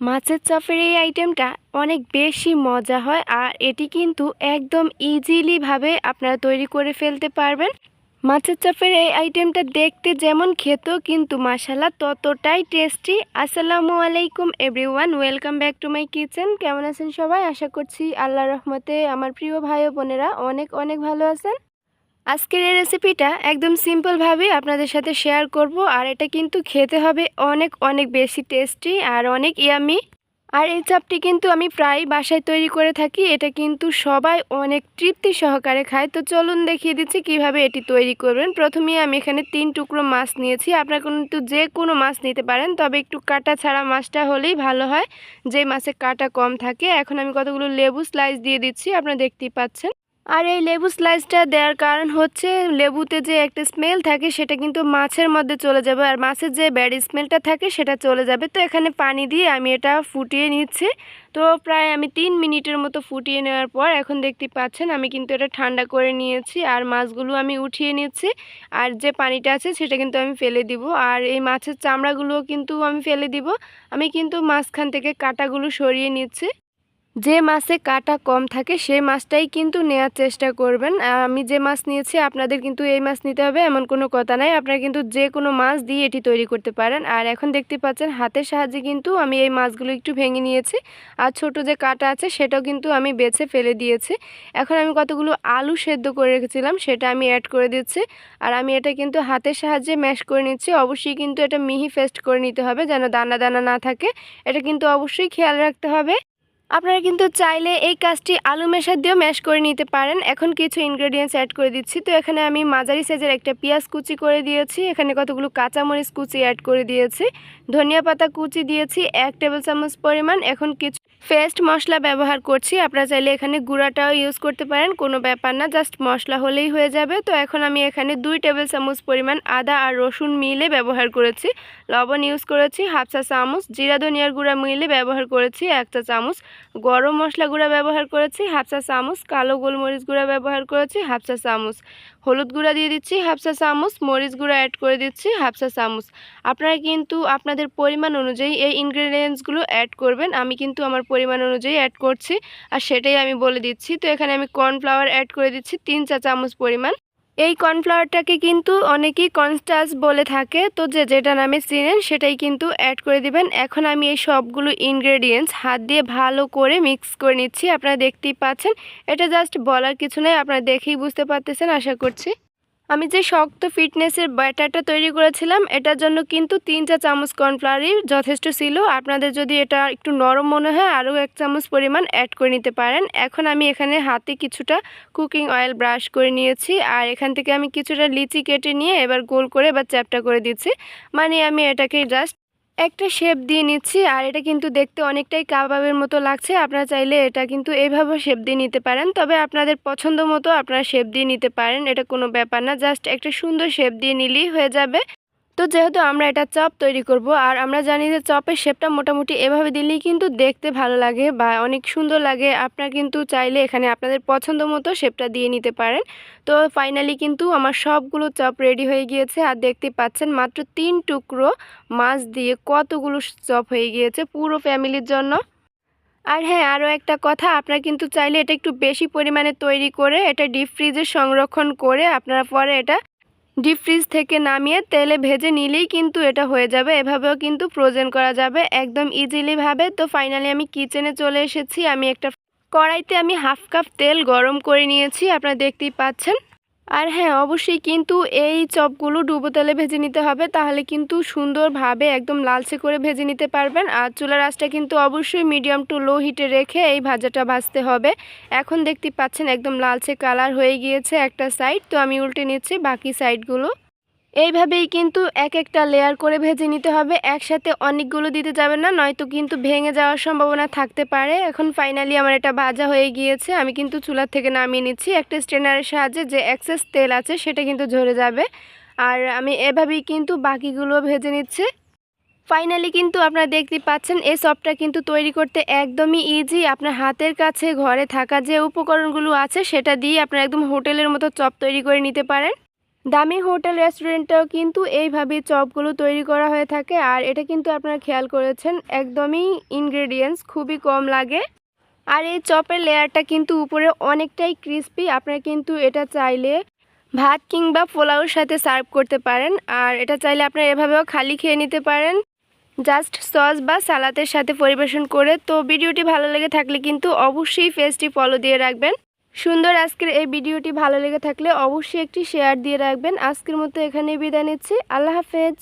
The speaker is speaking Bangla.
মাছের চপের এই আইটেমটা অনেক বেশি মজা হয় আর এটি কিন্তু একদম ইজিলিভাবে আপনারা তৈরি করে ফেলতে পারবেন। মাছের চপের এই আইটেমটা দেখতে যেমন খেতেও কিন্তু মাসালা ততটাই টেস্টি আসসালামু আলাইকুম everyone welcome back to my kitchen কেমন আছেন সবাই? আশা করছি আল্লাহ রহমতে আমার প্রিয় ভাই বোনেরা অনেক অনেক ভালো আছেন। আজকের এই রেসিপিটা একদম সিম্পলভাবে আপনাদের সাথে শেয়ার করব আর এটা কিন্তু খেতে হবে অনেক অনেক বেশি টেস্টি আর অনেক ইয়ামি আর এই চাপটি কিন্তু আমি প্রায় বাসায় তৈরি করে থাকি, এটা কিন্তু সবাই অনেক তৃপ্তি সহকারে খায়। তো চলুন দেখিয়ে দিচ্ছি কীভাবে এটি তৈরি করবেন। প্রথমে আমি এখানে তিন টুকরো মাছ নিয়েছি। আপনারা কিন্তু যে কোনো মাছ নিতে পারেন, তবে একটু কাটা ছাড়া মাছটা হলেই ভালো হয়। যে মাছে কাটা কম থাকে, এখন আমি কতগুলো লেবু স্লাইস দিয়ে দিচ্ছি, আপনারা দেখতেই পাচ্ছেন। আর এই লেবু স্লাইসটা দেওয়ার কারণ হচ্ছে লেবুতে যে একটা স্মেল থাকে সেটা কিন্তু মাছের মধ্যে চলে যাবে আর মাছের যে ব্যাড স্মেলটা থাকে সেটা চলে যাবে। তো এখানে পানি দিয়ে আমি এটা ফুটিয়ে নিচ্ছি। তো প্রায় আমি তিন মিনিটের মতো ফুটিয়ে নেওয়ার পর এখন দেখতে পাচ্ছেন আমি কিন্তু এটা ঠান্ডা করে নিয়েছি আর মাছগুলো আমি উঠিয়ে নিচ্ছি। আর যে পানিটা আছে সেটা কিন্তু আমি ফেলে দিব। আর এই মাছের চামড়াগুলোও কিন্তু আমি ফেলে দিব। আমি কিন্তু মাঝখান থেকে কাটাগুলো সরিয়ে নিচ্ছি। যে মাছে কাটা কম থাকে সেই মাছটাই কিন্তু নেওয়ার চেষ্টা করবেন। আমি যে মাছ নিয়েছি, আপনাদের কিন্তু এই মাছ নিতে হবে, এমন কোনো কথা নাই। আপনারা কিন্তু যে কোনো মাছ দিয়ে এটি তৈরি করতে পারেন। আর এখন দেখতে পাচ্ছেন, হাতের সাহায্যে কিন্তু আমি এই মাছগুলো একটু ভেঙে নিয়েছি। আর ছোট যে কাটা আছে, সেটাও কিন্তু আমি বেছে ফেলে দিয়েছি। এখন আমি কতগুলো আলু সেদ্ধ করে রেখেছিলাম, সেটা আমি অ্যাড করে দিচ্ছি। আর আমি এটা কিন্তু হাতের সাহায্যে ম্যাশ করে নিচ্ছি। অবশ্যই কিন্তু এটা মিহি ফেস্ট করে নিতে হবে, যেন দানা দানা না থাকে। এটা কিন্তু অবশ্যই খেয়াল রাখতে হবে। আপনারা কিন্তু চাইলে এই কাজটি আলু মেশার দিয়েও ম্যাশ করে নিতে পারেন। এখন কিছু ইনগ্রেডিয়েন্টস অ্যাড করে দিচ্ছি। তো এখানে আমি মাঝারি সাইজের একটা পেঁয়াজ কুচি করে দিয়েছি। এখানে কতগুলো কাঁচামরিচ কুচি অ্যাড করে দিয়েছি। ধনিয়া পাতা কুচি দিয়েছি। এক টেবিল চামচ পরিমাণ। এখন কিছু ফেস্ট মশলা ব্যবহার করছি। আপনারা চাইলে এখানে গুঁড়াটাও ইউজ করতে পারেন, কোনো ব্যাপার না জাস্ট মশলা হলেই হয়ে যাবে। তো এখন আমি এখানে দুই টেবিল চামচ পরিমাণ আদা আর রসুন মিলে ব্যবহার করেছি। লবণ ইউজ করেছি হাফ চা চামচ, জিরা ধনিয়ার গুঁড়া মিলে ব্যবহার করেছি এক চা চামচ, গরম মশলা গুঁড়া ব্যবহার করেছি হাফ চা চামচ, কালো গোলমরিচ গুঁড়া ব্যবহার করেছি হাফ চা চামচ। হলুদ গুঁড়া দিয়ে দিচ্ছি হাফ চা চামচ, মরিচ গুঁড়া অ্যাড করে দিচ্ছি হাফ চা চামচ। আপনারা কিন্তু আপনাদের পরিমাণ অনুযায়ী এই ইনগ্রেডিয়েন্টসগুলো অ্যাড করবেন। আমি কিন্তু আমার পরিমাণ অনুযায়ী অ্যাড করছি, আর সেটাই আমি বলে দিচ্ছি। তো এখানে আমি কর্নফ্লাওয়ার অ্যাড করে দিচ্ছি, তিন চা চামচ পরিমাণ। এই কর্নফ্লাওয়ারটাকে কিন্তু অনেকেই কনস্টাস বলে থাকে। তো যে যেটা নামে চিনেন, সেটাই কিন্তু অ্যাড করে দিবেন। এখন আমি এই সবগুলো ইনগ্রেডিয়েন্টস হাত দিয়ে ভালো করে মিক্স করে নিচ্ছি। আপনারা দেখতেই পাচ্ছেন। এটা জাস্ট বলার কিছু নয় আপনারা দেখেই বুঝতে পারতেছেন, আশা করছি। আমি যে শক্ত ফিটনেসের ব্যাটারটা তৈরি করেছিলাম, এটার জন্য কিন্তু তিন চা চামচ কর্নফ্লাওয়ারই যথেষ্ট ছিল। আপনাদের যদি এটা একটু নরম মনে হয়, আরও এক চামচ পরিমাণ অ্যাড করে নিতে পারেন। এখন আমি এখানে হাতে কিছুটা কুকিং অয়েল ব্রাশ করে নিয়েছি আর এখান থেকে আমি কিছুটা লিচি কেটে নিয়ে এবার গোল করে বা চ্যাপটা করে দিচ্ছি। মানে আমি এটাকে জাস্ট একটা শেপ দিয়ে নিচ্ছি, আর এটা কিন্তু দেখতে অনেকটাই কাবাবের মতো লাগছে। আপনারা চাইলে এটা কিন্তু এইভাবে শেপ দিয়ে নিতে পারেন, তবে আপনাদের পছন্দ মতো আপনারা শেপ দিয়ে নিতে পারেন, এটা কোনো ব্যাপার না। জাস্ট একটা সুন্দর শেপ দিয়ে নিলেই হয়ে যাবে। তো যেহেতু আমরা এটা চপ তৈরি করব, আর আমরা জানি যে চপের শেপটা মোটামুটি এভাবে দিলেই কিন্তু দেখতে ভালো লাগে বা অনেক সুন্দর লাগে। আপনারা কিন্তু চাইলে এখানে আপনাদের পছন্দ মতো শেপটা দিয়ে নিতে পারেন। তো ফাইনালি কিন্তু আমার সবগুলো চপ রেডি হয়ে গিয়েছে, আর দেখতে পাচ্ছেন মাত্র তিন টুকরো মাছ দিয়ে কতগুলো চপ হয়ে গিয়েছে পুরো ফ্যামিলির জন্য। আর হ্যাঁ আরও একটা কথা, আপনারা কিন্তু চাইলে এটা একটু বেশি পরিমাণে তৈরি করে, এটা ডিপ ফ্রিজে সংরক্ষণ করে আপনারা পরে এটা ডিপ ফ্রিজ থেকে নামিয়ে তেলে ভেজে নিলেই কিন্তু এটা হয়ে যাবে। এভাবেও কিন্তু ফ্রোজেন করা যাবে। একদম ইজিলিভাবে তো ফাইনালি আমি কিচেনে চলে এসেছি। আমি একটা কড়াইতে আমি হাফ কাপ তেল গরম করে নিয়েছি। আপনারা দেখতেই পাচ্ছেন। আর হ্যাঁ অবশ্যই কিন্তু এই চপগুলো ডুবো তেলে ভেজে নিতে হবে। তাহলে কিন্তু সুন্দরভাবে একদম লালচে করে ভেজে নিতে পারবেন। আর চুলার আঁচটা কিন্তু অবশ্যই মিডিয়াম টু লো হিটে রেখে এই ভাজাটা ভাজতে হবে। এখন দেখতে পাচ্ছেন একদম লালচে কালার হয়ে গিয়েছে একটা সাইড তো আমি উল্টে নিচ্ছি বাকি সাইডগুলো এইভাবেই কিন্তু এক একটা লেয়ার করে ভেজে নিতে হবে। একসাথে অনেকগুলো দিতে যাবে না, নয়তো কিন্তু ভেঙে যাওয়ার সম্ভাবনা থাকতে পারে। এখন ফাইনালি আমার এটা ভাজা হয়ে গিয়েছে। আমি কিন্তু চুলার থেকে নামিয়ে নিচ্ছি। একটা স্ট্রেনারের সাহায্যে যে এক্সেস তেল আছে সেটা কিন্তু ঝরে যাবে। আর আমি এভাবেই কিন্তু বাকিগুলো ভেজে নিচ্ছি। ফাইনালি কিন্তু আপনারা দেখতে পাচ্ছেন, এই চপটা কিন্তু তৈরি করতে একদমই ইজি আপনার হাতের কাছে, ঘরে থাকা যে উপকরণগুলো আছে, সেটা দিয়ে আপনারা একদম হোটেলের মতো চপ তৈরি করে নিতে পারেন। দামি হোটেল, রেস্টুরেন্টেও কিন্তু এইভাবেই চপগুলো তৈরি করা হয়ে থাকে। আর এটা কিন্তু আপনারা খেয়াল করেছেন, একদমই ইনগ্রেডিয়েন্টস খুবই কম লাগে। আর এই চপের লেয়ারটা কিন্তু উপরে অনেকটাই ক্রিস্পি আপনারা কিন্তু এটা চাইলে ভাত কিংবা পোলাওর সাথে সার্ভ করতে পারেন। আর এটা চাইলে আপনারা এভাবেও খালি খেয়ে নিতে পারেন। জাস্ট সস বা সালাতের সাথে পরিবেশন করে। তো ভিডিওটি ভালো লেগে থাকলে কিন্তু অবশ্যই পেজটি ফলো দিয়ে রাখবেন। সুন্দর আজকের এই ভিডিওটি ভালো লেগে থাকলে অবশ্যই একটি শেয়ার দিয়ে রাখবেন। আজকের মতো এখানেই বিদায় নিচ্ছি। আল্লাহ হাফেজ।